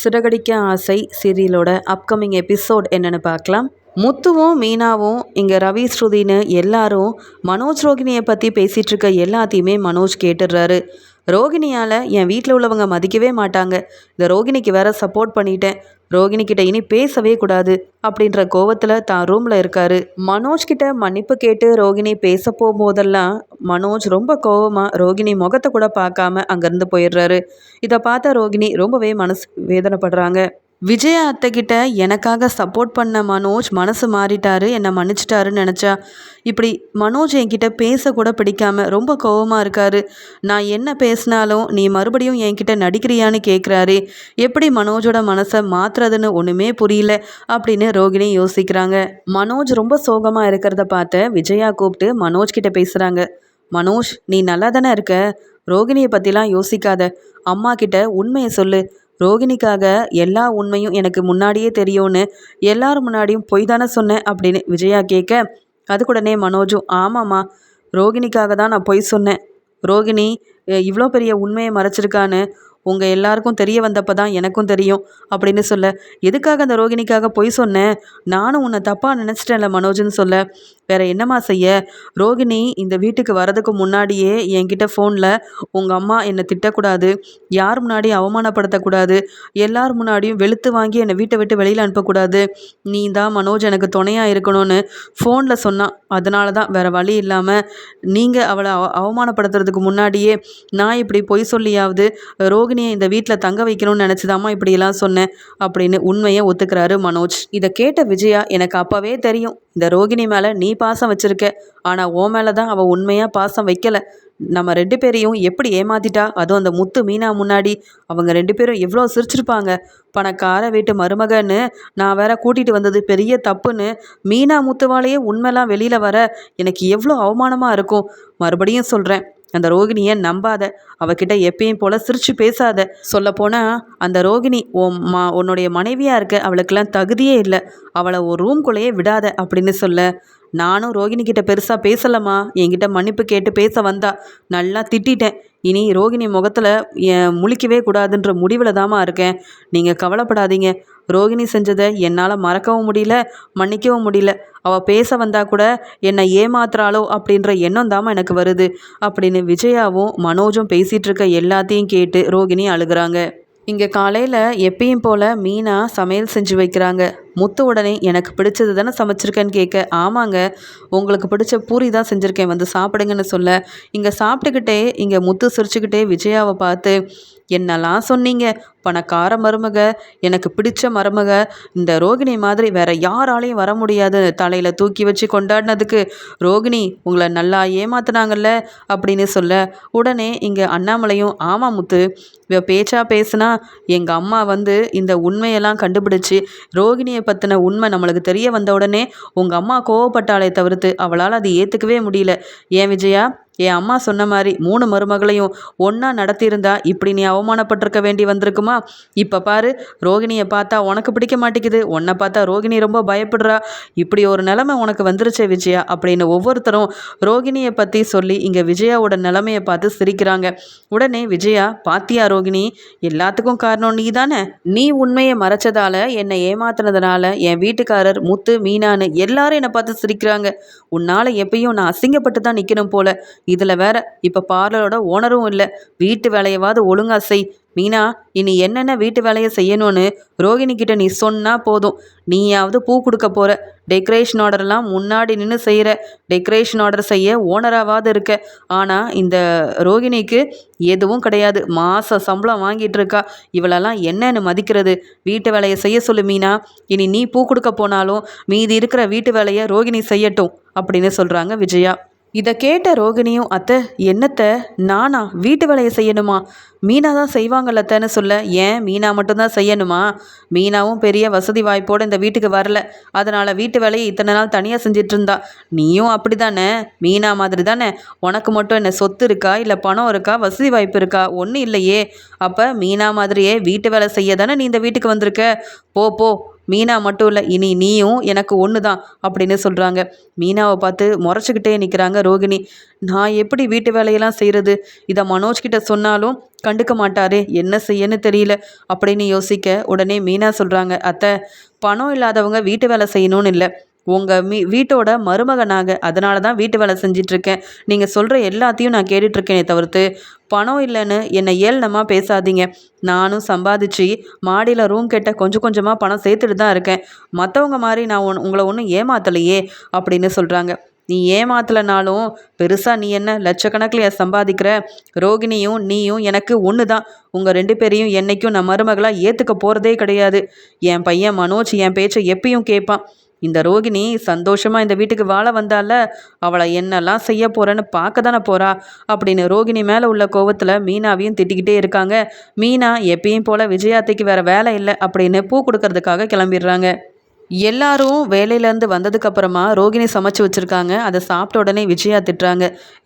சிறகடிக்க ஆசை சீரியலோட upcoming episode என்னென்னு பார்க்கலாம். முத்துவும் மீனாவும் இங்கே ரவி ஸ்ருதின்னு எல்லாரும் மனோஜ் ரோகிணியை பற்றி பேசிகிட்டு இருக்க எல்லாத்தையுமே மனோஜ் கேட்டுடுறாரு. ரோகிணியால் என் வீட்டில் உள்ளவங்க மதிக்கவே மாட்டாங்க. இந்த ரோகிணிக்கு வேற சப்போர்ட் பண்ணிட்டேன். ரோகிணிக்கிட்ட இனி பேசவே கூடாது அப்படின்ற கோவத்தில் தான் ரூமில் இருக்காரு. மனோஜ் கிட்ட மன்னிப்பு கேட்டு ரோகிணி பேச போகும்போதெல்லாம் மனோஜ் ரொம்ப கோவமாக ரோகிணி முகத்தை கூட பார்க்காம அங்கேருந்து போயிடுறாரு. இதை பார்த்தா ரோகிணி ரொம்பவே மனசு வேதனைப்படுறாங்க. விஜயா அத்தைக்கிட்ட எனக்காக சப்போர்ட் பண்ண மனோஜ் மனசு மாறிட்டாரு. என்னை மன்னிச்சிட்டாருன்னு நினச்சா இப்படி மனோஜ் என்கிட்ட பேசக்கூட பிடிக்காம ரொம்ப கோவமாக இருக்காரு. நான் என்ன பேசினாலும் நீ மறுபடியும் என்கிட்ட நடிக்கிறியான்னு கேட்குறாரு எப்படி மனோஜோட மனசை மாற்றுறதுன்னு ஒன்றுமே புரியல அப்படின்னு ரோகிணி யோசிக்கிறாங்க. மனோஜ் ரொம்ப சோகமாக இருக்கிறத பார்த்த விஜயா கூப்பிட்டு மனோஜ் கிட்ட பேசுகிறாங்க மனோஜ் நீ நல்லா தானே இருக்க? ரோகிணியை பற்றிலாம் யோசிக்காத. அம்மா கிட்ட உண்மையை சொல்லு. ரோகிணிக்காக எல்லா உண்மையும் எனக்கு முன்னாடியே தெரியும்னு எல்லாரும் முன்னாடியும் பொய் தானே சொன்னேன் அப்படின்னு விஜயா கேட்க அதுக்குடனே மனோஜும் ஆமாம்மா ரோகிணிக்காக தான் நான் பொய் சொன்னேன். ரோகிணி இவ்வளோ பெரிய உண்மையை மறைச்சிருக்கான்னு உங்கள் எல்லாருக்கும் தெரிய வந்தப்போ தான் எனக்கும் தெரியும் அப்படின்னு சொல்ல எதுக்காக அந்த ரோகிணிக்காக பொய் சொன்னேன் நானும் உன்னை தப்பாக நினச்சிட்டேன்ல மனோஜ்னு சொல்ல. வேற என்னம்மா செய்ய? ரோகிணி இந்த வீட்டுக்கு வரதுக்கு முன்னாடியே என்கிட்ட ஃபோனில் உங்கள் அம்மா என்னை திட்டக்கூடாது. யார் முன்னாடியும் அவமானப்படுத்தக்கூடாது. எல்லார் முன்னாடியும் வெளுத்து வாங்கி என்னை வீட்டை விட்டு வெளியில் அனுப்பக்கூடாது. நீ தான் மனோஜ் எனக்கு துணையாக இருக்கணும்னு ஃபோனில் சொன்னான் அதனால தான் வேற வழி இல்லாமல் நீங்கள் அவளை அவ அவமானப்படுத்துறதுக்கு முன்னாடியே நான் இப்படி பொய் சொல்லியாவது ரோகிணியை இந்த வீட்டில் தங்க வைக்கணும்னு நினச்சிதாம்மா இப்படியெல்லாம் சொன்னேன் அப்படின்னு உண்மையை ஒத்துக்கிறாரு மனோஜ். இதை கேட்ட விஜயா எனக்கு அப்போவே தெரியும். இந்த ரோகிணி மேலே நீ பாசம் வச்சிருக்க. ஆனால் ஓ மேலே தான் அவள் உண்மையாக பாசம் வைக்கலை. நம்ம ரெண்டு பேரையும் எப்படி ஏமாத்திட்டா? அதுவும் அந்த முத்து மீனா முன்னாடி அவங்க ரெண்டு பேரும் எவ்வளோ சிரிச்சிருப்பாங்க. பணக்கார வீட்டு மருமகன்னு நான் வேற கூட்டிகிட்டு வந்தது பெரிய தப்புன்னு மீனா முத்துவாலேயே உண்மைலாம் வெளியில் வர எனக்கு எவ்வளோ அவமானமாக இருக்கும். மறுபடியும் சொல்கிறேன் அந்த ரோகிணியை நம்பாத அவகிட்ட எப்பயும் போல சிரிச்சு பேசாத. சொல்லப்போனால் அந்த ரோகிணி உன் மா உன்னுடைய மனைவியாக இருக்க அவளுக்கெல்லாம் தகுதியே இல்லை. அவளை ஒரு ரூம்குள்ளேயே விடாத அப்படின்னு சொல்ல. நானும் ரோகிணி கிட்ட பெருசாக பேசலம்மா. என்கிட்ட மன்னிப்பு கேட்டு பேச வந்தா நல்லா திட்டிட்டேன். இனி ரோகிணி முகத்தில் என் முழிக்கவே கூடாதுன்ற முடிவில் தாமா இருக்கேன். நீங்கள் கவலைப்படாதீங்க. ரோகிணி செஞ்சதை என்னால் மறக்கவும் முடியல மன்னிக்கவும் முடியல. அவள் பேச வந்தால் கூட என்னை ஏமாத்துறாளோ அப்படின்ற எண்ணம் தாம்மா எனக்கு வருது. அப்படின்னு விஜயாவும் மனோஜும் பேசிகிட்டு இருக்க எல்லாத்தையும் கேட்டு ரோகிணி அழுகிறாங்க. இங்கே காலையில் எப்பயும் போல் மீனா சமையல் செஞ்சு வைக்கிறாங்க. முத்து உடனே எனக்கு பிடிச்சது தானே சமைச்சிருக்கேன்னு கேட்க ஆமாங்க உங்களுக்கு பிடிச்ச பூரி தான் செஞ்சுருக்கேன் வந்து சாப்பிடுங்கன்னு சொல்ல. இங்கே சாப்பிட்டுக்கிட்டே இங்கே முத்து சிரிச்சுக்கிட்டே விஜயாவை பார்த்து என்னெல்லாம் சொன்னீங்க? பணக்கார மருமக எனக்கு பிடிச்ச மருமக இந்த ரோகிணி மாதிரி வேற யாராலையும் வர முடியாது. தலையில் தூக்கி வச்சு கொண்டாடினதுக்கு ரோகிணி உங்களை நல்லா ஏமாத்துனாங்கல்ல அப்படின்னு சொல்ல உடனே இங்கே அண்ணாமலையும் ஆமா முத்து இவ பேச்சா பேசுனா எங்கள் அம்மா வந்து இந்த உண்மையெல்லாம் கண்டுபிடிச்சு ரோகிணியை பற்றின உண்மை நம்மளுக்கு தெரிய வந்த உடனே உங்கள் அம்மா கோவப்பட்டாலே தவிர்த்து அவளால் அது ஏற்றுக்கவே முடியல. ஏன் விஜயா என் அம்மா சொன்ன மாதிரி மூணு மருமகளையும் ஒன்றா நடத்தியிருந்தா இப்படி நீ அவமானப்பட்டிருக்க வேண்டி வந்திருக்குமா? இப்போ பாரு ரோகிணியை பார்த்தா உனக்கு பிடிக்க மாட்டேங்குது. உன்னை பார்த்தா ரோகிணி ரொம்ப பயப்படுறா. இப்படி ஒரு நிலமை உனக்கு வந்துருச்சே விஜயா அப்படின்னு ஒவ்வொருத்தரும் ரோகிணியை பற்றி சொல்லி இங்கே விஜயாவோட நிலமையை பார்த்து சிரிக்கிறாங்க. உடனே விஜயா பாத்தியா ரோகிணி எல்லாத்துக்கும் காரணம் நீ தானே நீ உண்மையை மறைச்சதால என்னை ஏமாத்துனதுனால என் வீட்டுக்காரர் முத்து மீனான்னு எல்லாரும் என்னை பார்த்து சிரிக்கிறாங்க. உன்னால் எப்பயும் நான் அசிங்கப்பட்டு தான் நிற்கணும் போல. இதில் வேற இப்போ பார்லரோட ஓனரும் இல்லை. வீட்டு வேலையவாது ஒழுங்கா செய். மீனா இனி என்னென்ன வீட்டு வேலையை செய்யணும்னு ரோகிணி கிட்ட நீ சொன்னா போதும். நீயாவது பூ கொடுக்க போற. டெக்கரேஷன் ஆர்டர்லாம் முன்னாடி நின்று செய்கிற டெக்கரேஷன் ஆர்டர் செய்ய ஓனராவாது இருக்க. ஆனால் இந்த ரோகிணிக்கு எதுவும் கிடையாது. மாத சம்பளம் வாங்கிட்டு இருக்கா. இவளெல்லாம் என்னன்னு மதிக்கிறது. வீட்டு வேலையை செய்ய சொல்லு மீனா. இனி நீ பூ கொடுக்க போனாலும் மீதி இருக்கிற வீட்டு வேலையை ரோகிணி செய்யட்டும் அப்படின்னு சொல்கிறாங்க விஜயா. இதை கேட்ட ரோகிணியும் அத்தை என்னத்தை? நானா? வீட்டு வேலையை செய்யணுமா? மீனா தான் செய்வாங்கல்லத்தன்னு சொல்ல ஏன்? மீனா மட்டும்தான் செய்யணுமா? மீனாவும் பெரிய வசதி வாய்ப்போடு இந்த வீட்டுக்கு வரல. அதனால் வீட்டு வேலையை இத்தனை நாள் தனியாக செஞ்சிட்டு இருந்தா நீயும் அப்படி தானே மீனா மாதிரி தானே உனக்கு மட்டும் என்ன சொத்து இருக்கா? இல்லை பணம் இருக்கா? வசதி வாய்ப்பு இருக்கா? ஒன்றும் இல்லையே. அப்போ மீனா மாதிரியே வீட்டு வேலை செய்ய தானே நீ இந்த வீட்டுக்கு வந்திருக்க? போ போ. மீனா மட்டும் இல்லை இனி நீயும் எனக்கு ஒன்று தான் அப்படின்னு சொல்கிறாங்க மீனாவை பார்த்து முறைச்சிக்கிட்டே நிற்கிறாங்க ரோகிணி. நான் எப்படி வீட்டு வேலையெல்லாம் செய்கிறது இதை மனோஜ் கிட்ட சொன்னாலும் கண்டுக்க மாட்டாரே என்ன செய்யன்னு தெரியல அப்படின்னு யோசிக்க உடனே மீனா சொல்கிறாங்க அத்தை பணம் இல்லாதவங்க வீட்டு வேலை செய்யணும்னு இல்லை. உங்கள் மீ வீட்டோட மருமகனாக அதனால தான் வீட்டு வேலை செஞ்சிட்ருக்கேன். நீங்கள் சொல்கிற எல்லாத்தையும் நான் கேட்டுட்ருக்கேனே தவிர்த்து பணம் இல்லைன்னு என்னை ஏளனமாக பேசாதீங்க. நானும் சம்பாதிச்சு மாடியில் ரூம் கெட்ட கொஞ்சம் கொஞ்சமாக பணம் சேர்த்துட்டு தான் இருக்கேன். மற்றவங்க மாதிரி நான் ஒன் உங்களை ஒன்றும் ஏமாத்தலையே அப்படின்னு சொல்கிறாங்க நீ ஏமாத்தலைனாலும் பெருசாக நீ என்ன லட்சக்கணக்கில் சம்பாதிக்கிற? ரோகிணியும் நீயும் எனக்கு ஒன்று தான். உங்கள் ரெண்டு பேரையும் என்னைக்கும் நான் மருமகளாக ஏற்றுக்க போகிறதே கிடையாது. என் பையன் மனோஜ் என் பேச்சை எப்பயும் கேட்பான் இந்த ரோகிணி சந்தோஷமாக இந்த வீட்டுக்கு வாழ வந்தால அவளை என்னெல்லாம் செய்ய போகிறேன்னு பார்க்க தானே போகிறா அப்படின்னு ரோகிணி மேலே உள்ள கோவத்தில் மீனாவையும் திட்டிக்கிட்டே இருக்காங்க. மீனா எப்பயும் போல் விஜயாத்தைக்கு வேறு வேலை இல்லை அப்படின்னு பூ கொடுக்கறதுக்காக கிளம்பிடுறாங்க. எல்லாரும் வேலையிலேருந்து வந்ததுக்கப்புறமா ரோகிணி சமைச்சு வச்சுருக்காங்க. அதை சாப்பிட்ட உடனே விஜயா திட்டுறாங்க.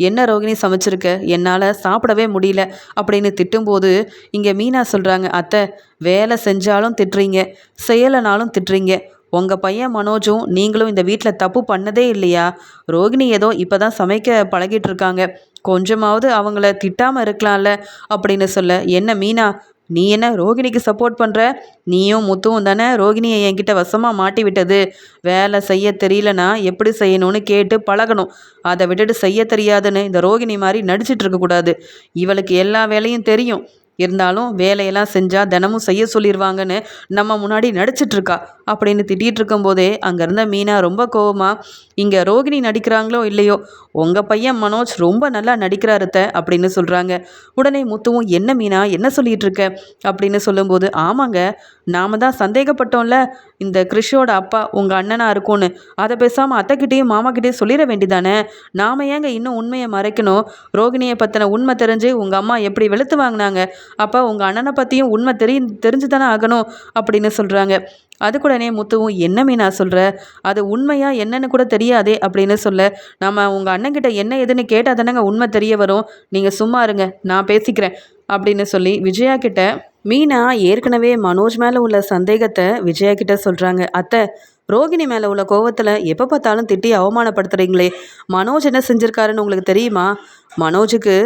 என்ன ரோகிணி சமைச்சிருக்க? என்னால் சாப்பிடவே முடியல. அப்படின்னு திட்டும்போது இங்கே மீனா சொல்கிறாங்க அத்தை வேலை செஞ்சாலும் திட்டுறீங்க செய்யலைனாலும் திட்டுறீங்க. உங்கள் பையன் மனோஜும் நீங்களும் இந்த வீட்டில் தப்பு பண்ணதே இல்லையா? ரோகிணி ஏதோ இப்போ தான் சமைக்க பழகிட்டு இருக்காங்க. கொஞ்சமாவது அவங்கள திட்டாமல் இருக்கலாம்ல அப்படின்னு சொல்ல என்ன மீனா நீ என்ன ரோகிணிக்கு சப்போர்ட் பண்ணுற நீயும் முத்துவும் தானே ரோகிணியை என்கிட்ட வசமாக மாட்டி விட்டது. வேலை செய்ய தெரியலனா எப்படி செய்யணும்னு கேட்டு பழகணும். அதை விட்டுட்டு செய்ய தெரியாதுன்னு இந்த ரோகிணி மாதிரி நடிச்சிட்டு இருக்கக்கூடாது இவளுக்கு எல்லா வேலையும் தெரியும். இருந்தாலும் வேலையெல்லாம் செஞ்சால் தினமும் செய்ய சொல்லிடுவாங்கன்னு நம்ம முன்னாடி நடிச்சிட்ருக்கா அப்படின்னு திட்டிகிட்டு இருக்கும்போதே அங்கே இருந்த மீனா ரொம்ப கோவமாக இங்கே ரோகிணி நடிக்கிறாங்களோ இல்லையோ? உங்கள் பையன் மனோஜ் ரொம்ப நல்லா நடிக்கிறாருத்த அப்படின்னு சொல்கிறாங்க உடனே முத்துவும் என்ன மீனா என்ன சொல்லிகிட்டு இருக்க அப்படின்னு சொல்லும்போது ஆமாங்க நாம தான் சந்தேகப்பட்டோம்ல இந்த கிறிஷோட அப்பா உங்கள் அண்ணனாக இருக்கும்னு. அதை பேசாமல் அத்தைக்கிட்டேயும் மாமாக்கிட்டேயும் சொல்லிட வேண்டிதானே? நாம் ஏங்க இன்னும் உண்மையை மறைக்கணும்? ரோகிணியை பற்றின உண்மை தெரிஞ்சு உங்கள் அம்மா எப்படி வெளுத்து வாங்கினாங்க? அப்போ உங்கள் அண்ணனை பற்றியும் உண்மை தெரி தெரிஞ்சு தானே ஆகணும் அப்படின்னு சொல்கிறாங்க அதுக்குடனே முத்துவும் என்ன மீனா சொல்கிற அது உண்மையா என்னன்னு கூட தெரியாதே அப்படின்னு சொல்ல நம்ம உங்கள் அண்ணன்கிட்ட என்ன எதுன்னு கேட்டால் தானேங்க உண்மை தெரிய வரும். நீங்கள் சும்மா இருங்க நான் பேசிக்கிறேன் அப்படின்னு சொல்லி விஜயா கிட்ட மீனா ஏற்கனவே மனோஜ் மேலே உள்ள சந்தேகத்தை விஜயா கிட்ட சொல்கிறாங்க அத்தை ரோகிணி மேலே உள்ள கோவத்தில் எப்போ பார்த்தாலும் திட்டி அவமானப்படுத்துகிறீங்களே மனோஜ் என்ன செஞ்சுருக்காருன்னு உங்களுக்கு தெரியுமா? மனோஜுக்கு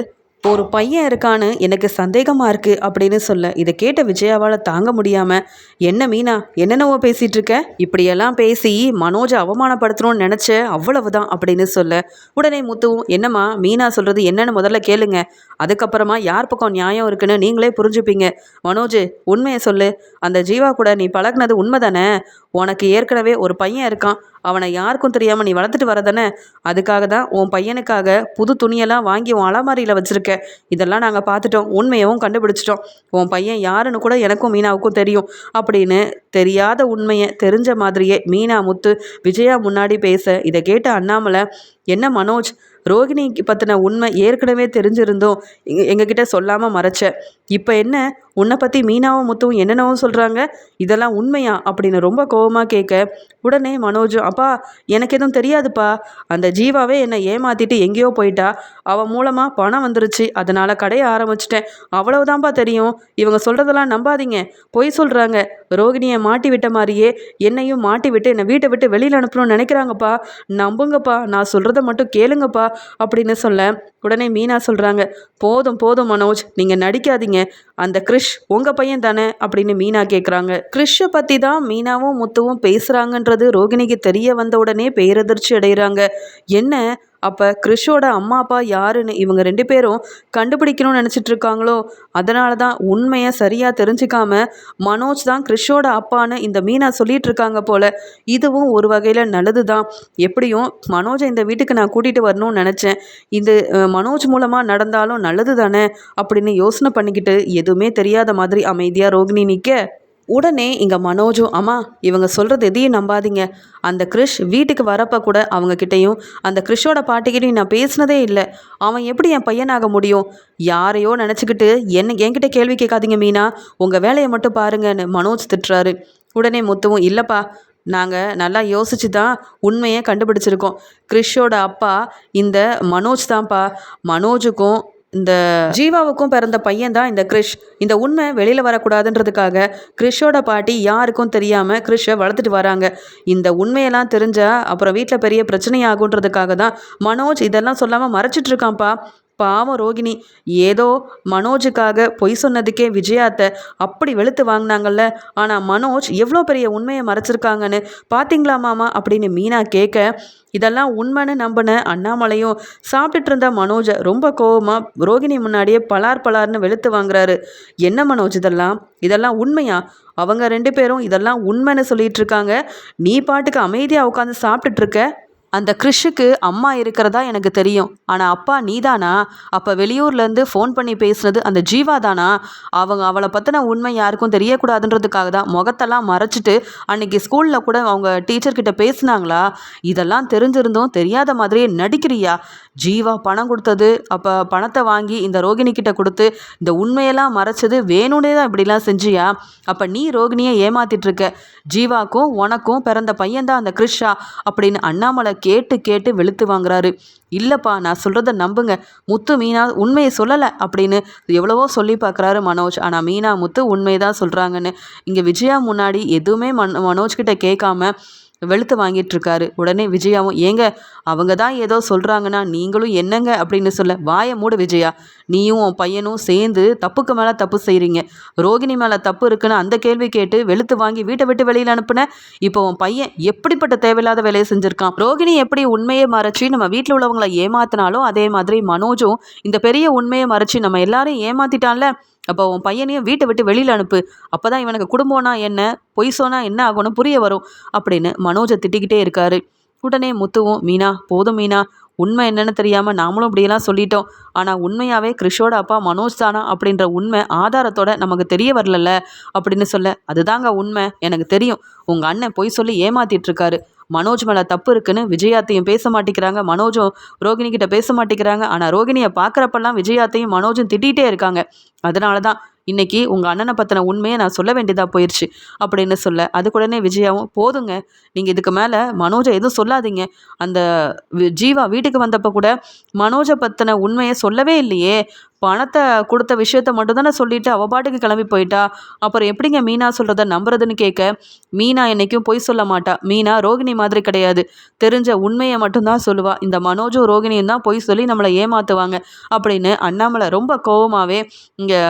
ஒரு பையன் இருக்கான்னு எனக்கு சந்தேகமாக இருக்குது அப்படின்னு சொல்ல. இதை கேட்ட விஜயாவால் தாங்க முடியாமல் என்ன மீனா என்னென்னவோ பேசிகிட்டு இருக்க? இப்படியெல்லாம் பேசி மனோஜை அவமானப்படுத்தணும்னு நினச்ச அவ்வளவுதான் அப்படின்னு சொல்ல. உடனே முத்துவும் என்னம்மா மீனா சொல்கிறது என்னென்னு முதல்ல கேளுங்க. அதுக்கப்புறமா யார் பக்கம் நியாயம் இருக்குன்னு நீங்களே புரிஞ்சுப்பீங்க. மனோஜ் உண்மையை சொல்லு. அந்த ஜீவா கூட நீ பழகினது உண்மை தானே உனக்கு ஏற்கனவே ஒரு பையன் இருக்கான். அவனை யாருக்கும் தெரியாமல் நீ வளர்த்துட்டு வரதானே அதுக்காக தான் உன் பையனுக்காக புது துணியெல்லாம் வாங்கி உன் அலமாரியில் வச்சுருக்க. இதெல்லாம் நாங்கள் பார்த்துட்டோம். உண்மையவும் கண்டுபிடிச்சிட்டோம். உன் பையன் யாருன்னு கூட எனக்கும் மீனாவுக்கும் தெரியும். அப்படின்னு தெரியாத உண்மையை தெரிஞ்ச மாதிரியே மீனா முத்து விஜயா முன்னாடி பேச இதை கேட்ட அண்ணாமலை என்ன மனோஜ் ரோகிணி பற்றின உண்மை ஏற்கனவே தெரிஞ்சிருந்தோம் எங்ககிட்ட சொல்லாமல் மறைச்ச. இப்போ என்ன? உன்னை பற்றி மீனாவும் முத்துவும் என்னென்னவோ சொல்கிறாங்க இதெல்லாம் உண்மையா? அப்படின்னு ரொம்ப கோபமாக கேட்க உடனே மனோஜும் அப்பா எனக்கு எதுவும் தெரியாதுப்பா. அந்த ஜீவாவே என்னை ஏமாற்றிட்டு எங்கேயோ போயிட்டா. அவன் மூலமாக பணம் வந்துருச்சு. அதனால் கடையை ஆரம்பிச்சிட்டேன். அவ்வளவுதான்ப்பா தெரியும். இவங்க சொல்கிறதெல்லாம் நம்பாதீங்க. பொய் சொல்கிறாங்க ரோகிணியை மாட்டி விட்ட மாதிரியே என்னையும் மாட்டி விட்டு என்னை வீட்டை விட்டு வெளியில் அனுப்பணும்னு நினைக்கிறாங்கப்பா. நம்புங்கப்பா. நான் சொல்கிறத மட்டும் கேளுங்கப்பா. அப்படின்னு சொல்ல உடனே மீனா சொல்கிறாங்க போதும் போதும் மனோஜ். நீங்கள் நடிக்காதீங்க. அந்த கிறிஷ் உங்கள் பையன் தானே? அப்படின்னு மீனா கேட்குறாங்க கிறிஷை பற்றி தான் மீனாவும் முத்துவும் பேசுகிறாங்கன்றது ரோகிணிக்கு தெரிய வந்த உடனே பேரதிர்ச்சி அடைகிறாங்க என்ன அப்போ கிறிஷோட அம்மா அப்பா யாருன்னு இவங்க ரெண்டு பேரும் கண்டுபிடிக்கணும்னு நினச்சிட்டு இருக்காங்களோ அதனால தான் உண்மையை சரியாக தெரிஞ்சுக்காம மனோஜ் தான் கிறிஷோட அப்பான்னு இந்த மீனா சொல்லிட்டு இருக்காங்க போல. இதுவும் ஒரு வகையில் நல்லது தான் எப்படியும் மனோஜை இந்த வீட்டுக்கு நான் கூட்டிகிட்டு வரணும்னு நினச்சேன். இது மனோஜ் மூலமாக நடந்தாலும் நல்லது தானே அப்படின்னு யோசனை பண்ணிக்கிட்டு எதுவுமே தெரியாத மாதிரி அமைதியாக ரோகிணி நிற்க உடனே இங்கே மனோஜும் அம்மா இவங்க சொல்கிறது எதையும் நம்பாதீங்க. அந்த கிறிஷ் வீட்டுக்கு வரப்போ கூட அவங்கக்கிட்டையும் அந்த கிறிஷோட பாட்டிக்கிட்டையும் நான் பேசினதே இல்லை. அவன் எப்படி என் பையனாக முடியும்? யாரையோ நினச்சிக்கிட்டு என்ன என்கிட்ட கேள்வி கேட்காதீங்க மீனா. உங்கள் வேலையை மட்டும் பாருங்கன்னு மனோஜ் திட்டுறாரு. உடனே முத்துவும் இல்லைப்பா நாங்கள் நல்லா யோசிச்சு தான் உண்மையை கண்டுபிடிச்சிருக்கோம். கிறிஷோட அப்பா இந்த மனோஜ் தான்ப்பா. மனோஜுக்கும் இந்த ஜீவாவுக்கும் பிறந்த பையன் தான் இந்த கிரிஷ். இந்த உண்மை வெளியில் வரக்கூடாதுன்றதுக்காக கிரிஷோட பாட்டி யாருக்கும் தெரியாமல் கிரிஷை வளர்த்துட்டு வராங்க. இந்த உண்மையெல்லாம் தெரிஞ்சால் அப்புறம் வீட்டில் பெரிய பிரச்சனையாகுன்றதுக்காக தான் மனோஜ் இதெல்லாம் சொல்லாமல் மறைச்சிட்டு இருக்கான்ப்பா. பாவம் ரோகிணி. ஏதோ மனோஜுக்காக பொய் சொன்னதுக்கே விஜயாத்தை அப்படி வெளுத்து வாங்கினாங்கல்ல. ஆனால் மனோஜ் எவ்வளோ பெரிய உண்மையை மறைச்சிருக்காங்கன்னு. பார்த்தீங்களா மாமா? அப்படின்னு மீனா கேட்க இதெல்லாம் உண்மைன்னு நம்பின அண்ணாமலையும் சாப்பிட்டுட்டு இருந்த மனோஜை ரொம்ப கோவமாக ரோகிணி முன்னாடியே பலார் பலார்னு வெளுத்து வாங்குறாரு. என்ன மனோஜ் இதெல்லாம்? இதெல்லாம் உண்மையா? அவங்க ரெண்டு பேரும் இதெல்லாம் உண்மைன்னு சொல்லிட்டு இருக்காங்க நீ பாட்டுக்கு அமைதியாக உட்காந்து சாப்பிட்டுட்டு இருக்க அந்த கிறிஷுக்கு அம்மா இருக்கிறதா எனக்கு தெரியும். ஆனால் அப்பா நீதானா? அப்போ வெளியூர்லேருந்து ஃபோன் பண்ணி பேசுனது அந்த ஜீவா தானா? அவங்க அவளை பற்றின உண்மை யாருக்கும் தெரியக்கூடாதுன்றதுக்காக தான் முகத்தெல்லாம் மறைச்சிட்டு அன்னைக்கு ஸ்கூலில் கூட அவங்க டீச்சர்கிட்ட பேசுனாங்களா? இதெல்லாம் தெரிஞ்சிருந்தும் தெரியாத மாதிரியே நடிக்கிறியா? ஜீவா பணம் கொடுத்தது. அப்போ பணத்தை வாங்கி இந்த ரோகிணி கிட்ட கொடுத்து இந்த உண்மையெல்லாம் மறைச்சது வேணும்னே தான் இப்படிலாம் செஞ்சியா? அப்போ நீ ரோகிணியை ஏமாத்திட்டுருக்க ஜீவாக்கும் உனக்கும் பிறந்த பையன்தான் அந்த கிருஷா அப்படின்னு அண்ணாமலை கேட்டு கேட்டு வெளுத்து வாங்குறாரு. இல்லைப்பா நான் சொல்கிறத நம்புங்க. முத்து மீனா உண்மையை சொல்லலை அப்படின்னு எவ்வளவோ சொல்லி பார்க்குறாரு மனோஜ். ஆனால் மீனா முத்து உண்மையை தான் சொல்கிறாங்கன்னு இங்கே விஜயா முன்னாடி எதுவுமே மன் மனோஜ் கிட்ட கேட்காம வெளுத்து வாங்கிட்டு இருக்காரு உடனே விஜயாவும் ஏங்க அவங்க தான் ஏதோ சொல்கிறாங்கன்னா நீங்களும் என்னங்க? அப்படின்னு சொல்ல வாயை மூடு விஜயா நீயும் உன் பையனும் சேர்ந்து தப்புக்கு மேலே தப்பு செய்கிறீங்க ரோகிணி மேலே தப்பு இருக்குன்னு அந்த கேள்வி கேட்டு வெளுத்து வாங்கி வீட்டை விட்டு வெளியில் அனுப்புன இப்போ உன் பையன் எப்படிப்பட்ட தேவையில்லாத வேலையை செஞ்சுருக்கான்? ரோகிணி எப்படி உண்மையை மறைச்சி நம்ம வீட்டில் உள்ளவங்களை ஏமாத்தினாலும் அதே மாதிரி மனோஜும் இந்த பெரிய உண்மையை மறைச்சி நம்ம எல்லாரையும் ஏமாத்திட்டான்ல அப்போ உன் பையனையும் வீட்டை விட்டு வெளியில் அனுப்பு. அப்போ தான் இவனுக்கு குடும்பம்னா என்ன? பொய் சொன்னால் என்ன ஆகணும் புரிய வரும். அப்படின்னு மனோஜை திட்டிக்கிட்டே இருக்காரு. உடனே முத்துவும் மீனா போதும் மீனா. உண்மை என்னன்னு தெரியாமல் நாமளும் இப்படியெல்லாம் சொல்லிட்டோம். ஆனால் உண்மையாகவே கிறிஷோட அப்பா மனோஜ் தானா அப்படின்ற உண்மை ஆதாரத்தோட நமக்கு தெரிய வரலல்ல? அப்படின்னு சொல்ல அதுதாங்க உண்மை. எனக்கு தெரியும். உங்கள் அண்ணன் பொய் சொல்லி ஏமாத்திட்டுருக்காரு. மனோஜ் மேலே தப்பு இருக்குன்னு விஜயாத்தையும் பேச மாட்டேங்கிறாங்க. மனோஜும் ரோகிணி கிட்ட பேச மாட்டேங்கிறாங்க. ஆனால் ரோகிணியை பார்க்குறப்பெல்லாம் விஜயாத்தையும் மனோஜும் திட்டிகிட்டே இருக்காங்க. அதனால தான் இன்னைக்கு உங்கள் அண்ணனை பற்றின உண்மையை நான் சொல்ல வேண்டியதாக போயிடுச்சு அப்படின்னு சொல்ல அதுக்குடனே விஜயாவும் போதுங்க. நீங்கள் இதுக்கு மேலே மனோஜை எதுவும் சொல்லாதீங்க. அந்த வி- ஜீவா வீட்டுக்கு வந்தப்போ கூட மனோஜை பற்றின உண்மையை சொல்லவே இல்லையே. பணத்தை கொடுத்த விஷயத்த மட்டும் தானே சொல்லிட்டு அவ பாட்டுக்கு கிளம்பி போயிட்டா? அப்புறம் எப்படிங்க மீனா சொல்கிறத நம்புறதுன்னு கேட்க மீனா என்னைக்கும் பொய் சொல்ல மாட்டா. மீனா ரோகிணி மாதிரி கிடையாது. தெரிஞ்ச உண்மையை மட்டும்தான் சொல்லுவா. இந்த மனோஜும் ரோகிணியும் தான் பொய் சொல்லி நம்மளை ஏமாத்துவாங்க அப்படின்னு அண்ணாமலை ரொம்ப கோவமாகவே இங்கே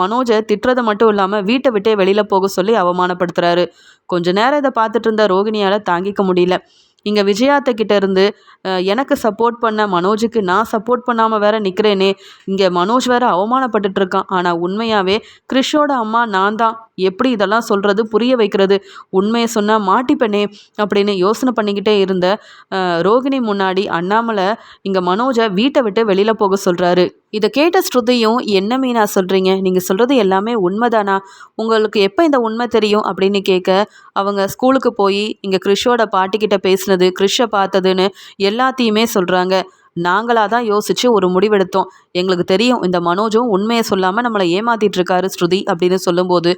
மனோஜை திட்டுறது மட்டும் இல்லாமல் வீட்டை விட்டே வெளியில் போக சொல்லி அவமானப்படுத்துறாரு. கொஞ்ச நேரம் இதை பார்த்துட்டு இருந்த ரோகிணியால் தாங்கிக்க முடியல. இங்கே விஜயாத்த கிட்ட இருந்து எனக்கு சப்போர்ட் பண்ண மனோஜுக்கு நான் சப்போர்ட் பண்ணாமல் வேற நிற்கிறேனே இங்கே மனோஜ் வேற அவமானப்பட்டுட்டு இருக்கான். ஆனால் உண்மையாகவே கிறிஷோட அம்மா நான் தான். எப்படி இதெல்லாம் சொல்கிறது புரிய வைக்கிறது? உண்மையை சொன்னால் மாட்டிப்பனே அப்படின்னு யோசனை பண்ணிக்கிட்டே இருந்த ரோகிணி முன்னாடி அண்ணாமலை இங்கே மனோஜை வீட்டை விட்டு வெளியில் போக சொல்கிறாரு இதை கேட்ட ஸ்ருதியும் என்ன மீனா சொல்கிறீங்க நீங்கள் சொல்கிறது எல்லாமே உண்மைதானா? உங்களுக்கு எப்போ இந்த உண்மை தெரியும்? அப்படின்னு கேட்க அவங்க ஸ்கூலுக்கு போய் இங்கே கிறிஷோட பாட்டிக்கிட்ட பேசினது கிறிஷை பார்த்ததுன்னு எல்லாத்தையுமே சொல்கிறாங்க நாங்களாக தான் யோசித்து ஒரு முடிவெடுத்தோம். எங்களுக்கு தெரியும் இந்த மனோஜும் உண்மையை சொல்லாமல் நம்மளை ஏமாத்திட்டு இருக்காரு ஸ்ருதி அப்படின்னு சொல்லும்போது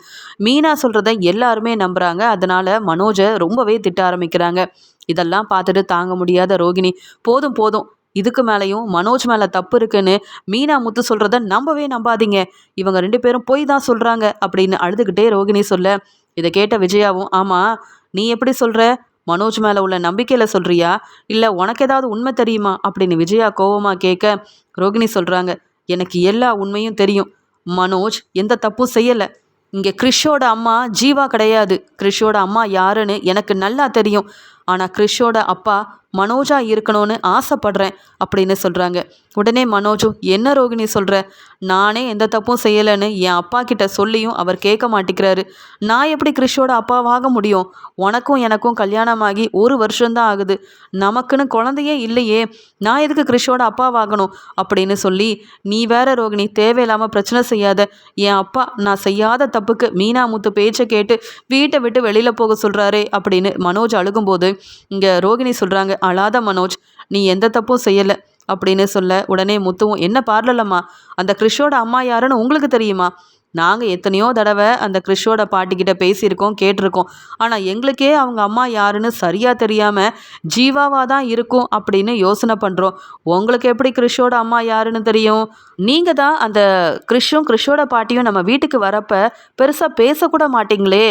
மீனா சொல்கிறத எல்லாருமே நம்புகிறாங்க அதனால் மனோஜை ரொம்பவே திட்ட ஆரம்பிக்கிறாங்க. இதெல்லாம் பார்த்துட்டு தாங்க முடியாத ரோகிணி. போதும் போதும். இதுக்கு மேலேயும் மனோஜ் மேலே தப்பு இருக்குன்னு மீனா முத்து சொல்கிறத நம்பவே நம்பாதீங்க. இவங்க ரெண்டு பேரும் போய் தான் சொல்கிறாங்க அப்படின்னு அழுதுகிட்டே ரோகிணி சொல்ல இதை கேட்ட விஜயாவும் ஆமாம் நீ எப்படி சொல்கிற மனோஜ் மேலே உள்ள நம்பிக்கையில் சொல்கிறியா இல்லை உனக்கு ஏதாவது உண்மை தெரியுமா? அப்படின்னு விஜயா கோவமாக கேட்க ரோகிணி சொல்கிறாங்க எனக்கு எல்லா உண்மையும் தெரியும். மனோஜ் எந்த தப்பும் செய்யலை. இங்கே கிறிஷோட அம்மா ஜீவா கிடையாது. கிறிஷோட அம்மா யாருன்னு எனக்கு நல்லா தெரியும். ஆனால் கிறிஷோட அப்பா மனோஜா இருக்கணும்னு ஆசைப்படுறேன் அப்படின்னு சொல்கிறாங்க உடனே மனோஜும் என்ன ரோகிணி சொல்கிற நானே எந்த தப்பும் செய்யலைன்னு என் அப்பா கிட்ட சொல்லியும் அவர் கேட்க மாட்டேங்கிறாரு. நான் எப்படி கிறிஷோட அப்பாவாக முடியும்? உனக்கும் எனக்கும் கல்யாணமாகி ஒரு வருஷம்தான் ஆகுது. நமக்குன்னு குழந்தையே இல்லையே. நான் எதுக்கு கிறிஷோட அப்பாவாகணும்? அப்படின்னு சொல்லி நீ வேற ரோகிணி தேவையில்லாமல் பிரச்சனை செய்யாத. என் அப்பா நான் செய்யாத தப்புக்கு மீனா முத்து பேச்சை கேட்டு வீட்டை விட்டு வெளியில் போக சொல்கிறாரே அப்படின்னு மனோஜ் அழுகும்போது இங்கே ரோகிணி சொல்கிறாங்க அழாத மனோஜ் நீ எந்த தப்பும் செய்யலை. அப்படின்னு சொல்ல உடனே முத்துவும் என்ன பார்லலம்மா அந்த கிறிஷோட அம்மா யாருன்னு உங்களுக்கு தெரியுமா? நாங்கள் எத்தனையோ தடவை அந்த கிறிஷோட பாட்டிக்கிட்ட பேசியிருக்கோம் கேட்டிருக்கோம். ஆனால் எங்களுக்கே அவங்க அம்மா யாருன்னு சரியாக தெரியாமல் ஜீவாவாக தான் இருக்கும் அப்படின்னு யோசனை பண்ணுறோம் உங்களுக்கு எப்படி கிறிஷோட அம்மா யாருன்னு தெரியும்? நீங்கள் தான் அந்த கிறிஷும் கிறிஷோட பாட்டியும் நம்ம வீட்டுக்கு வரப்ப பெருசாக பேசக்கூட மாட்டிங்களே.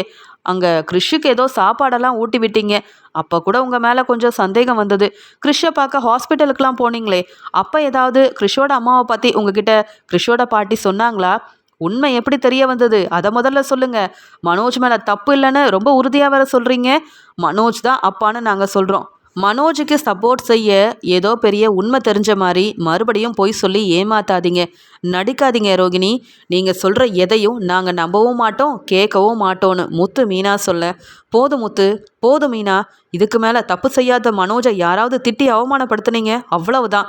அங்கே கிறிஷுக்கு ஏதோ சாப்பாடெல்லாம் ஊட்டி விட்டீங்க. அப்போ கூட உங்கள் மேலே கொஞ்சம் சந்தேகம் வந்தது. கிறிஷை பார்க்க ஹாஸ்பிட்டலுக்கெலாம் போனீங்களே. அப்போ ஏதாவது கிறிஷோட அம்மாவை பற்றி உங்ககிட்ட கிறிஷோட பாட்டி சொன்னாங்களா? உண்மை எப்படி தெரிய வந்தது? அதை முதல்ல சொல்லுங்க. மனோஜ் மேலே தப்பு இல்லைன்னு ரொம்ப உறுதியாக வேற சொல்கிறீங்க மனோஜ் தான் அப்பான்னு நாங்கள் சொல்கிறோம் மனோஜுக்கு சப்போர்ட் செய்ய ஏதோ பெரிய உண்மை தெரிஞ்ச மாதிரி மறுபடியும் பொய் சொல்லி ஏமாத்தாதீங்க. நடிக்காதீங்க ரோகிணி. நீங்கள் சொல்கிற எதையும் நாங்கள் நம்பவும் மாட்டோம் கேட்கவும் மாட்டோன்னு முத்து மீனா சொல்ல போதும் முத்து போதும் மீனா இதுக்கு மேலே தப்பு செய்யாத மனோஜை யாராவது திட்டி அவமானப்படுத்துனீங்க? அவ்வளவுதான்.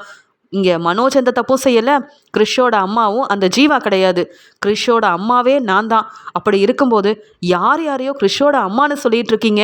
இங்கே மனோஜ் எந்த தப்பும் செய்யலை. கிறிஷோட அம்மாவும் அந்த ஜீவா கிடையாது. கிறிஷோட அம்மாவே நான் தான். அப்படி இருக்கும்போது யார் யாரையோ கிறிஷோட அம்மான்னு சொல்லிட்டு இருக்கீங்க.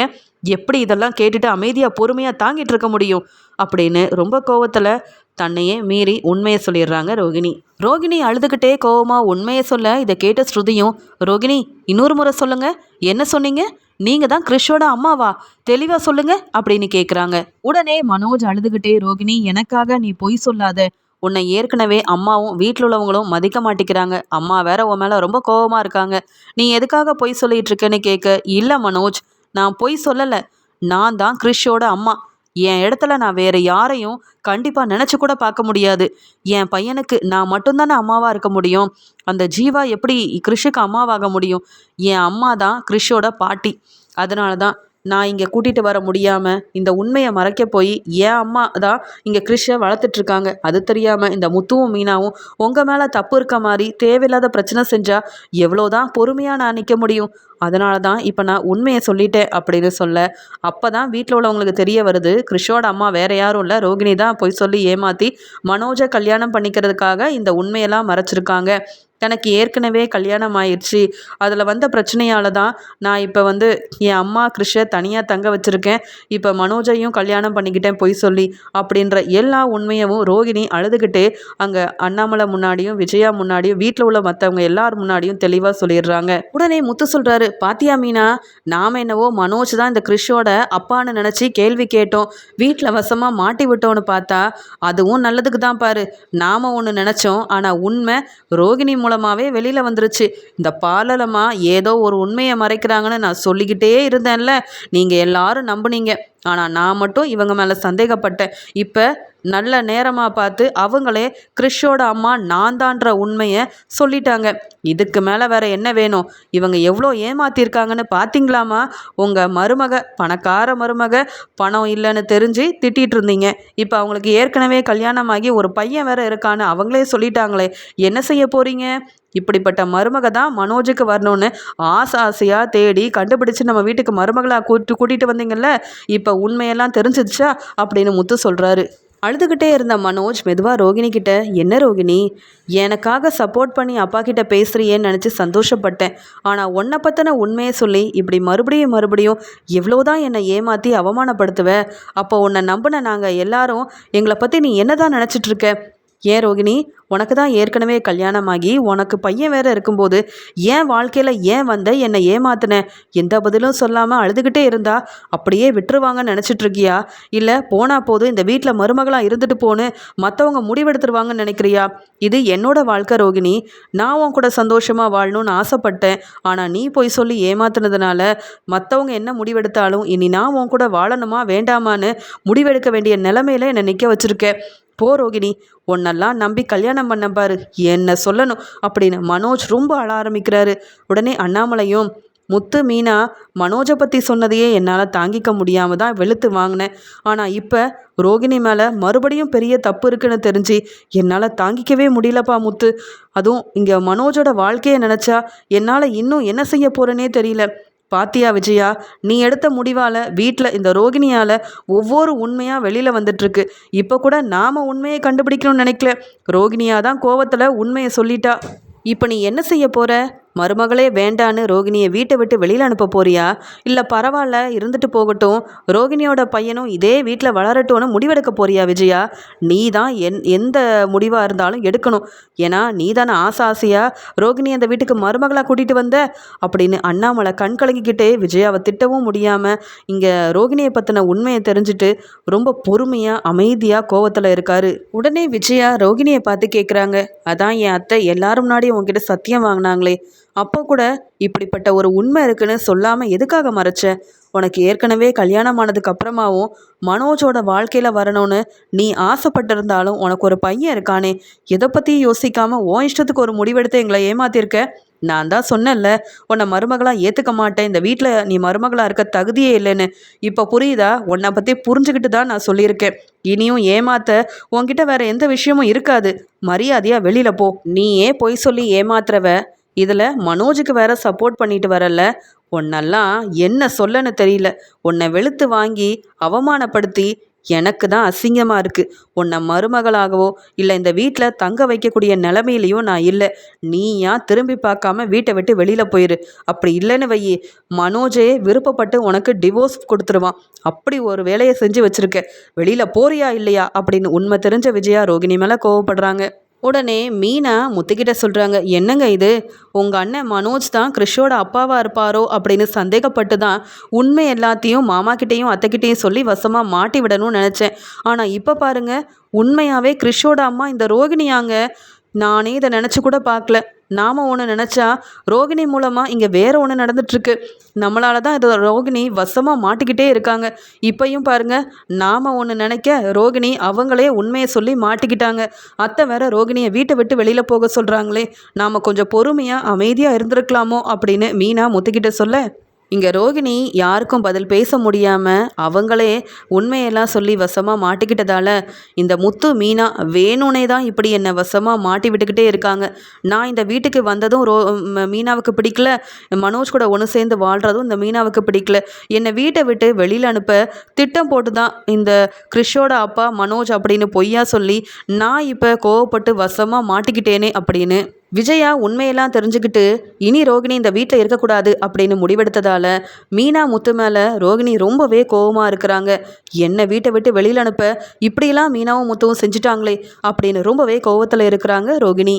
எப்படி இதெல்லாம் கேட்டுட்டு அமைதியாக பொறுமையாக தாங்கிட்டு இருக்க முடியும்? அப்படின்னு ரொம்ப கோவத்தில் தன்னையே மீறி உண்மையை சொல்லிடுறாங்க ரோகிணி. ரோகிணி அழுதுகிட்டே கோவமாக உண்மையை சொல்ல இதை கேட்ட ஸ்ருதியும் ரோகிணி இன்னொரு முறை சொல்லுங்க. என்ன சொன்னீங்க? நீங்க தான் கிறிஷோட அம்மாவா? தெளிவா சொல்லுங்க அப்படின்னு கேக்குறாங்க. உடனே மனோஜ் அழுதுகிட்டே ரோகிணி எனக்காக நீ பொய் சொல்லாத. உன்னை ஏற்கனவே அம்மாவும் வீட்டில் உள்ளவங்களும் மதிக்க மாட்டேங்கிறாங்க அம்மா வேற உன் மேலே ரொம்ப கோவமா இருக்காங்க. நீ எதுக்காக பொய் சொல்லிட்டு இருக்கேன்னு கேட்க இல்லை மனோஜ் நான் பொய் சொல்லலை. நான் தான் கிறிஷோட அம்மா. என் இடத்துல நான் வேற யாரையும் கண்டிப்பாக நினச்சி கூட பார்க்க முடியாது. என் பையனுக்கு நான் மட்டும்தானே அம்மாவாக இருக்க முடியும்? அந்த ஜீவா எப்படி கிறிஷுக்கு அம்மாவாக முடியும்? என் அம்மா தான் கிறிஷோட பாட்டி. அதனால தான் நான் இங்கே கூட்டிகிட்டு வர முடியாமல் இந்த உண்மையை மறைக்க போய் என் அம்மா தான் இங்கே கிறிஷை வளர்த்துட்ருக்காங்க. அது தெரியாமல் இந்த முத்துவும் மீனாவும் உங்கள் மேலே தப்பு இருக்க மாதிரி தேவையில்லாத பிரச்சனை செஞ்சால் எவ்வளோதான் பொறுமையாக நான் நிற்க முடியும். அதனால தான் இப்போ நான் உண்மையை சொல்லிட்டேன் அப்படின்னு சொல்ல அப்போ தான் வீட்டில் உள்ளவங்களுக்கு தெரிய வருது. கிறிஷோட அம்மா வேற யாரும் இல்லை. ரோகிணி தான் போய் சொல்லி ஏமாற்றி மனோஜை கல்யாணம் பண்ணிக்கிறதுக்காக இந்த உண்மையெல்லாம் மறைச்சிருக்காங்க. எனக்கு ஏற்கனவே கல்யாணம் ஆயிடுச்சு அதில் வந்த பிரச்சனையால் தான் நான் இப்போ வந்து என் அம்மா கிருஷை தனியாக தங்க வச்சுருக்கேன். இப்போ மனோஜையும் கல்யாணம் பண்ணிக்கிட்டேன் பொய் சொல்லி அப்படின்ற எல்லா உண்மையவும் ரோகிணி அழுதுகிட்டே அங்கே அண்ணாமலை முன்னாடியும் விஜயா முன்னாடியும் வீட்டில் உள்ள மற்றவங்க எல்லார் முன்னாடியும் தெளிவாக சொல்லிடுறாங்க. உடனே முத்து சொல்கிறாரு பாத்தியா மீனா நாம் என்னவோ மனோஜ் தான் இந்த கிருஷோட அப்பான்னு நினச்சி கேள்வி கேட்டோம். வீட்டில் வசமாக மாட்டி விட்டோன்னு பார்த்தா அதுவும் நல்லதுக்கு தான் பாரு. நாம் ஒன்று நினச்சோம் ஆனால் உண்மை ரோகிணி மூலமாகவே வெளியில் வந்துருச்சு. இந்த பாலலமா ஏதோ ஒரு உண்மையை மறைக்கிறாங்கன்னு நான் சொல்லிக்கிட்டே இருந்தேன்ல. நீங்கள் எல்லாரும் நம்புனீங்க. ஆனால் நான் மட்டும் இவங்க மேலே சந்தேகப்பட்டேன். இப்போ நல்ல நேரமாக பார்த்து அவங்களே கிறிஷோட அம்மா நான் தான்ற உண்மையை சொல்லிட்டாங்க. இதுக்கு மேலே வேற என்ன வேணும்? இவங்க எவ்வளோ ஏமாத்திருக்காங்கன்னு பார்த்தீங்களாமா உங்கள் மருமக பணக்கார மருமக பணம் இல்லைன்னு தெரிஞ்சு திட்டிகிட்டு இருந்தீங்க. இப்போ அவங்களுக்கு ஏற்கனவே கல்யாணமாகி ஒரு பையன் வேற இருக்கான்னு அவங்களே சொல்லிட்டாங்களே. என்ன செய்ய போகிறீங்க இப்படிப்பட்ட மருமக தான் மனோஜுக்கு வரணும்னு ஆசை ஆசையாக தேடி கண்டுபிடிச்சு நம்ம வீட்டுக்கு மருமகளாக கூட்டு கூட்டிகிட்டு வந்தீங்கல்ல இப்போ உண்மையெல்லாம் தெரிஞ்சிடுச்சா அப்படின்னு முத்து சொல்கிறாரு அழுதுகிட்டே இருந்த மனோஜ் மெதுவாக ரோகிணி கிட்ட என்ன ரோகிணி எனக்காக சப்போர்ட் பண்ணி அப்பா கிட்ட பேசுறியேன்னு நினச்சி சந்தோஷப்பட்டேன். ஆனால் உன்னை பற்றின உண்மையை சொல்லி இப்படி மறுபடியும் மறுபடியும் எவ்வளோதான் என்னை ஏமாற்றி அவமானப்படுத்துவ? அப்போ உன்னை நம்பின நாங்கள் எல்லாரும் எங்களை பற்றி நீ என்ன தான் நினச்சிட்ருக்க ஏன் ரோகிணி உனக்கு தான் ஏற்கனவே கல்யாணமாகி உனக்கு பையன் வேற இருக்கும்போது ஏன் வாழ்க்கையில் ஏன் வந்த என்னை ஏமாத்தின? எந்த பதிலும் சொல்லாமல் அழுதுகிட்டே இருந்தா அப்படியே விட்டுருவாங்கன்னு நினச்சிட்டு இருக்கியா இல்லை போனா போதும் இந்த வீட்டில் மருமகளாக இருந்துட்டு போன்னு மற்றவங்க முடிவெடுத்துருவாங்கன்னு நினைக்கிறியா? இது என்னோட வாழ்க்கை ரோகிணி. நான் உன் கூட சந்தோஷமாக வாழணும்னு ஆசைப்பட்டேன். ஆனால் நீ போய் சொல்லி ஏமாத்தினதுனால மற்றவங்க என்ன முடிவெடுத்தாலும் இனி நான் உன் கூட வாழணுமா வேண்டாமான்னு முடிவெடுக்க வேண்டிய நிலமையில என்னை நிற்க வச்சுருக்கேன் போ ரோகிணி. உன்னெல்லாம் நம்பி கல்யாணம் பண்ண பாரு. என்ன சொல்லணும்? அப்படின்னு மனோஜ் ரொம்ப அழ ஆரம்பிக்கிறாரு. உடனே அண்ணாமலையும் முத்து மீனா மனோஜை பற்றி சொன்னதையே என்னால் தாங்கிக்க முடியாமல் தான் வெளுத்து வாங்கினேன். ஆனால் இப்போ ரோகிணி மேலே மறுபடியும் பெரிய தப்பு இருக்குன்னு தெரிஞ்சு என்னால் தாங்கிக்கவே முடியலப்பா முத்து. அதுவும் இங்கே மனோஜோட வாழ்க்கையை நினச்சா என்னால் இன்னும் என்ன செய்ய போகிறேனே தெரியல. பாத்தியா விஜயா நீ எடுத்த முடிவால் வீட்டில் இந்த ரோகிணியால் ஒவ்வொரு உண்மையாக வெளியில் வந்துட்டுருக்கு இப்போ கூட நாம் உண்மையை கண்டுபிடிக்கணும்னு நினைக்கல. ரோகிணியாக தான் கோவத்தில் உண்மையை சொல்லிட்டா. இப்போ நீ என்ன செய்ய போகிற மருமகளே வேண்டான்னு ரோகிணியை வீட்டை விட்டு வெளியில் அனுப்ப போறியா? இல்லை பரவாயில்ல இருந்துட்டு போகட்டும். ரோகிணியோட பையனும் இதே வீட்டில் வளரட்டும்னு முடிவெடுக்க போறியா விஜயா? நீ தான் என் எந்த முடிவாக இருந்தாலும் எடுக்கணும். ஏன்னா நீ தானே ஆசை ஆசையாக ரோகிணி அந்த வீட்டுக்கு மருமகளாக கூட்டிகிட்டு வந்த? அப்படின்னு அண்ணாமலை கண் கலங்கிக்கிட்டே விஜயாவை திட்டவும் முடியாமல் இங்கே ரோகிணியை பற்றின உண்மையை தெரிஞ்சுட்டு ரொம்ப பொறுமையாக அமைதியாக கோவத்தில் இருக்காரு. உடனே விஜயா ரோகிணியை பார்த்து கேட்குறாங்க அதான் என் அத்தை எல்லாரும் முன்னாடி உங்ககிட்ட சத்தியம் வாங்கினாங்களே. அப்போ கூட இப்படிப்பட்ட ஒரு உண்மை இருக்குன்னு சொல்லாமல் எதுக்காக மறைச்ச? உனக்கு ஏற்கனவே கல்யாணம் ஆனதுக்கு அப்புறமாவும் மனோஜோட வாழ்க்கையில் வரணும்னு நீ ஆசைப்பட்டிருந்தாலும் உனக்கு ஒரு பையன் இருக்கானே எதை பற்றியும் யோசிக்காமல் உன் இஷ்டத்துக்கு ஒரு முடிவெடுத்து எங்களை ஏமாத்திருக்க நான் தான் சொன்னேன்ல உன்னை மருமகளாக ஏற்றுக்க மாட்டேன் இந்த வீட்டில் நீ மருமகளாக இருக்க தகுதியே இல்லைன்னு. இப்போ புரியுதா? உன்னை பற்றி புரிஞ்சுக்கிட்டு தான் நான் சொல்லியிருக்கேன். இனியும் ஏமாத்த உன்கிட்ட வேற எந்த விஷயமும் இருக்காது. மரியாதையாக வெளியில் போ. நீயே பொய் சொல்லி ஏமாத்துறவ இதில் மனோஜுக்கு வேற சப்போர்ட் பண்ணிட்டு வரல. உன்னெல்லாம் என்ன சொல்லன்னு தெரியல. உன்னை வெளுத்து வாங்கி அவமானப்படுத்தி எனக்கு தான் அசிங்கமாக இருக்குது உன்னை மருமகளாகவோ இல்லை இந்த வீட்டில் தங்க வைக்கக்கூடிய நிலமையிலையும் நான் இல்லை. நீயா திரும்பி பார்க்காம வீட்டை விட்டு வெளியில் போயிரு. அப்படி இல்லைன்னு வையி. மனோஜே விருப்பப்பட்டு உனக்கு டிவோர்ஸ் கொடுத்துருவான். அப்படி ஒரு வேலையை செஞ்சு வச்சுருக்க. வெளியில் போறியா இல்லையா அப்படின்னு உண்மை தெரிஞ்ச விஜயா ரோகிணி மேலே கோவப்படுறாங்க. உடனே மீனா முத்துக்கிட்ட சொல்கிறாங்க என்னங்க இது? உங்கள் அண்ணன் மனோஜ் தான் கிறிஷோட அப்பாவாக இருப்பாரோ? அப்படின்னு சந்தேகப்பட்டு தான் உண்மை எல்லாத்தையும் மாமாக்கிட்டேயும் அத்தைக்கிட்டேயும் சொல்லி வசமாக மாட்டி விடணும்னு நினச்சேன். ஆனால் இப்போ பாருங்க உண்மையாகவே கிறிஷோட அம்மா இந்த ரோகிணியாங்க. நானே இதை நினச்சி கூட பார்க்கல. நாம் ஒன்று நினச்சா ரோகிணி மூலமாக இங்கே வேறு ஒன்று நடந்துட்டுருக்கு. நம்மளால தான் இது ரோகிணி வசமாக மாட்டிக்கிட்டே இருக்காங்க. இப்பையும் பாருங்கள் நாம் ஒன்று நினைக்க ரோகிணி அவங்களே உண்மையை சொல்லி மாட்டிக்கிட்டாங்க. அத்தை வேற ரோகிணியை வீட்டை விட்டு வெளியில் போக சொல்கிறாங்களே நாம் கொஞ்சம் பொறுமையாக அமைதியாக இருந்திருக்கலாமோ அப்படின்னு மீனா முத்துக்கிட்ட சொல்ல இங்கே ரோகிணி யாருக்கும் பதில் பேச முடியாமல் அவங்களே உண்மையெல்லாம் சொல்லி வசமாக மாட்டிக்கிட்டதால இந்த முத்து மீனா வேணும்னே தான் இப்படி என்னை வசமாக மாட்டி விட்டுக்கிட்டே இருக்காங்க. நான் இந்த வீட்டுக்கு வந்ததும் ரோ மீனாவுக்கு பிடிக்கல. மனோஜ் கூட ஒன்று சேர்ந்து வாழ்கிறதும் இந்த மீனாவுக்கு பிடிக்கல. என்னை வீட்டை விட்டு வெளியில் அனுப்ப திட்டம் போட்டு தான் இந்த கிறிஷோட அப்பா மனோஜ் அப்படின்னு பொய்யா சொல்லி நான் இப்போ கோவப்பட்டு வசமாக மாட்டிக்கிட்டேனே அப்படின்னு. விஜயா உண்மையெல்லாம் தெரிஞ்சுக்கிட்டு இனி ரோகிணி இந்த வீட்டில் இருக்கக்கூடாது அப்படின்னு முடிவெடுத்ததால் மீனா முத்து மேலே ரோகிணி ரொம்பவே கோவமாக இருக்கிறாங்க. என்னை வீட்டை விட்டு வெளியில் அனுப்ப இப்படியெல்லாம் மீனாவும் முத்துவும் செஞ்சுட்டாங்களே அப்படின்னு ரொம்பவே கோவத்தில் இருக்கிறாங்க ரோகிணி.